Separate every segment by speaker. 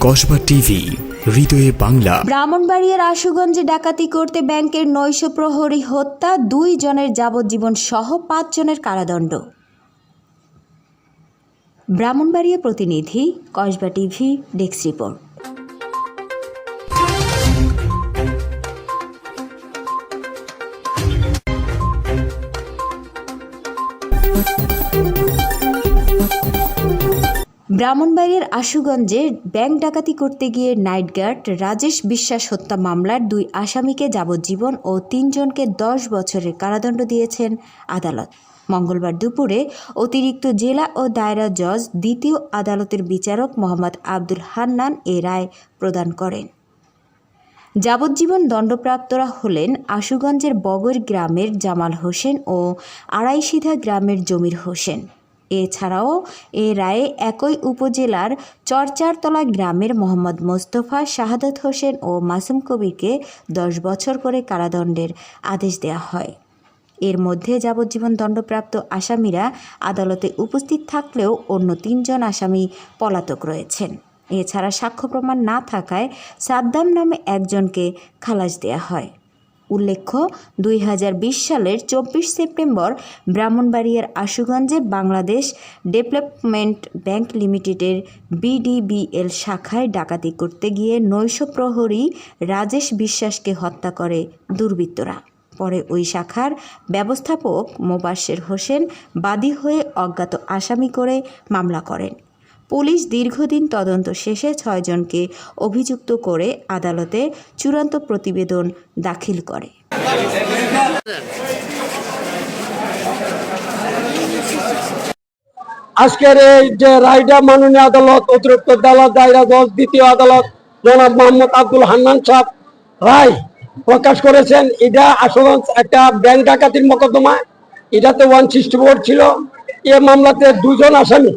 Speaker 1: Kasba TV, হৃদয়ে বাংলা।
Speaker 2: ব্রাহ্মণবাড়িয়ার আশুগঞ্জে ডাকাতি করতে ব্যাংকের নৈশ প্রহরী হত্যা, দুই জনের যাবজ্জীবন সহ পাঁচ জনের কারাদণ্ড। ব্রাহ্মণবাড়িয়া প্রতিনিধি, কসবা টিভি, ডেস্ক রিপোর্ট। ব্রাহ্মণবাড়িয়ার আশুগঞ্জে ব্যাংক ডাকাতি করতে গিয়ে নাইট গার্ড রাজেশ বিশ্বাস হত্যা মামলার দুই আসামিকে যাবজ্জীবন ও তিনজনকে দশ বছরের কারাদণ্ড দিয়েছেন আদালত। মঙ্গলবার দুপুরে অতিরিক্ত জেলা ও দায়রা জজ দ্বিতীয় আদালতের বিচারক মোহাম্মদ আব্দুল হান্নান এ রায় প্রদান করেন। যাবজ্জীবন দণ্ডপ্রাপ্তরা হলেন আশুগঞ্জের বগর গ্রামের জামাল হোসেন ও আড়াইশিধা গ্রামের জমির হোসেন। এছাড়াও এ রায়ে একই উপজেলার চরচারতলা গ্রামের মোহাম্মদ মোস্তফা, শাহাদত হোসেন ও মাসুম কবিরকে দশ বছর করে কারাদণ্ডের আদেশ দেওয়া হয়। এর মধ্যে যাবজ্জীবন দণ্ডপ্রাপ্ত আসামিরা আদালতে উপস্থিত থাকলেও অন্য তিনজন আসামি পলাতক রয়েছেন। এছাড়া সাক্ষ্য প্রমাণ না থাকায় সাদ্দাম নামে একজনকে খালাস দেয়া হয়। উল্লেখ্য, দুই হাজার বিশ সালের চব্বিশ সেপ্টেম্বর ব্রাহ্মণবাড়িয়ার আশুগঞ্জে বাংলাদেশ ডেভেলপমেন্ট ব্যাংক লিমিটেডের বিডিবিএল শাখায় ডাকাতি করতে গিয়ে নৈশ প্রহরী রাজেশ বিশ্বাসকে হত্যা করে দুর্বৃত্তরা। পরে ওই শাখার ব্যবস্থাপক মোবাশ্বের হোসেন বাদী হয়ে অজ্ঞাত আসামি করে মামলা করেন। পুলিশ দীর্ঘদিন তদন্ত শেষে ছয়জনকে অভিযুক্ত করে আদালতে চূড়ান্ত প্রতিবেদন দাখিল করে।
Speaker 3: আজকের এই যে রায়টা মাননীয় আদালত, অতিরিক্ত আদালত, দায়রা জজ দ্বিতীয় আদালত, জনাব মোহাম্মদ আব্দুল হান্নান সাহেব রায় প্রকাশ করেছেন। এটা আসলে একটা ব্যাংক ডাকাতির মোকদ্দমা এটাতে ওয়ান সিক্সটি ফোর ছিল। এ মামলাতে দুজন আসামি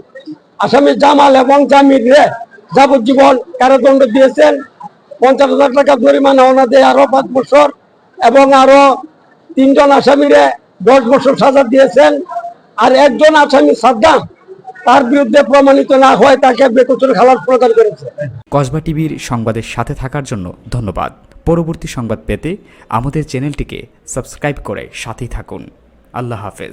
Speaker 3: আসামি জামাল এবং জামির যাবজ্জীবন কারাদণ্ড দিয়েছেন। পঞ্চাশ হাজার টাকা জরিমানা ওনাদের আরও পাঁচ বছর এবং আরও তিনজন আসামিরে দশ বছর সাজা দিয়েছেন। আর একজন আসামি সাদ্দাম, তার বিরুদ্ধে প্রমাণিত না হয় তাকে বেকসুর খালাস প্রদান করেছে।
Speaker 4: কসবা টিভির সংবাদের সাথে থাকার জন্য ধন্যবাদ। পরবর্তী সংবাদ পেতে আমাদের চ্যানেলটিকে সাবস্ক্রাইব করে সাথেই থাকুন। আল্লাহ হাফেজ।